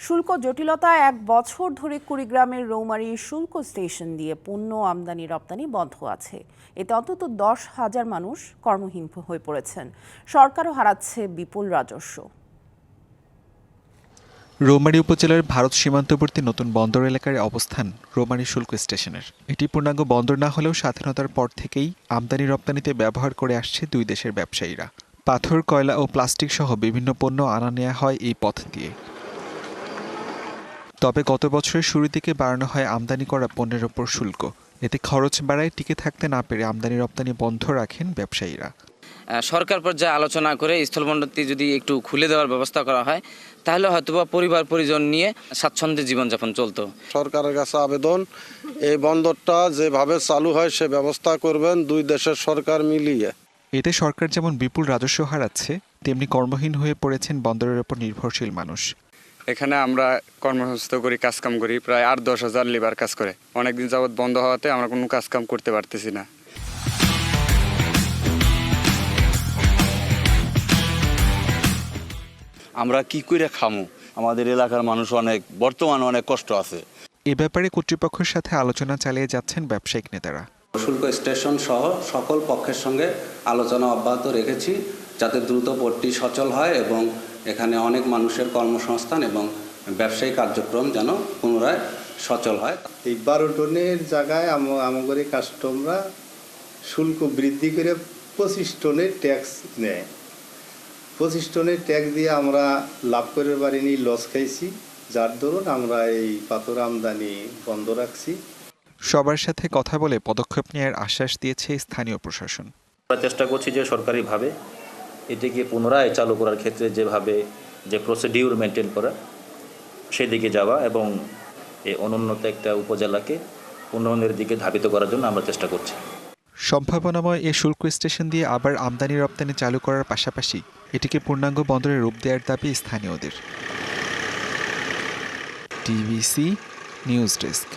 শুল্ক জটিলতা এক বছর ধরে কুড়িগ্রামের রৌমারী শুল্ক স্টেশন দিয়ে পণ্য আমদানি রপ্তানি বন্ধ আছে। এতে অন্তত দশ হাজার মানুষ কর্মহীন হয়ে পড়েছেন। সরকারও হারাচ্ছে বিপুল রাজস্ব। রৌমারী উপজেলার ভারত সীমান্তবর্তী নতুন বন্দর এলাকার অবস্থান রৌমারী শুল্ক স্টেশনের। এটি পূর্ণাঙ্গ বন্দর না হলেও স্বাধীনতার পর থেকেই আমদানি রপ্তানিতে ব্যবহার করে আসছে দুই দেশের ব্যবসায়ীরা। পাথর, কয়লা ও প্লাস্টিক সহ বিভিন্ন পণ্য আনা নেওয়া হয় এই পথ দিয়ে। তবে গত বছরের শুরুর দিকে বাড়ানো হয় আমদানি করা পণ্যের ওপর শুল্ক। এতে খরচ বাড়ায় টিকে থাকতে না পেরে আমদানি রপ্তানি বন্ধ রাখেন ব্যবসায়ীরা। সরকার পর্যায়ে আলোচনা করে স্থলবন্দরটি যদি একটু খুলে দেওয়ার ব্যবস্থা করা হয় তাহলে হয়তোবা পরিবার পরিজন নিয়ে স্বাচ্ছন্দ্যে জীবনযাপন চলতো। সরকারের কাছে আবেদন এই বন্দরটা যেভাবে চালু হয় সে ব্যবস্থা করবেন দুই দেশের সরকার মিলিয়ে। এতে সরকার যেমন বিপুল রাজস্ব হারাচ্ছে তেমনি কর্মহীন হয়ে পড়েছেন বন্দরের ওপর নির্ভরশীল মানুষ। এখানে আমরা কর্মসংস্থ করি কাজকাম করি প্রায় আট দশ হাজার লেবার কাজ করে। অনেকদিন যাবৎ বন্ধ হওয়াতে আমরা কোনো কাজকাম করতে পারতেছি না। আমরা কি করে খামু? আমাদের এলাকার মানুষ অনেক বর্তমানে অনেক কষ্ট আছে। এ ব্যাপারে কর্তৃপক্ষের সাথে আলোচনা চালিয়ে যাচ্ছেন ব্যবসায়িক নেতারা। শুল্ক স্টেশন সহ সকল পক্ষের সঙ্গে আলোচনা অব্যাহত রেখেছি যাতে দ্রুত পথটি সচল হয় এবং এখানে অনেক মানুষের কর্মসংস্থান এবং ব্যবসায়িক কার্যক্রম যেন পুনরায় সচল হয়। এই বারো টনের জায়গায় আম- আমাদের কাস্টমরা শুল্ক বৃদ্ধি করে পঁচিশ টনের ট্যাক্স নেয়। পঁচিশ টনের ট্যাক্স দিয়ে আমরা লাভ করে পারিনি লস খাইছি। যার দরুন আমরা এই পাথর আমদানি বন্ধ রাখছি। সবার সাথে কথা বলে পদক্ষেপ নেওয়ার আশ্বাস দিয়েছে স্থানীয় প্রশাসন। আমরা চেষ্টা করছি যে সরকারিভাবে এটিকে পুনরায় চালু করার ক্ষেত্রে যেভাবে যে প্রসিডিউর মেনটেন করা, সেদিকে যাওয়া এবং এই অনুন্নত একটা উপজেলাকে উন্নয়নের দিকে ধাবিত করার জন্য আমরা চেষ্টা করছি। সম্ভাবনাময় এ শুল্ক স্টেশন দিয়ে আবার আমদানি রপ্তানি চালু করার পাশাপাশি এটিকে পূর্ণাঙ্গ বন্দরে রূপ দেওয়ার দাবি স্থানীয়দের। TVC news desk.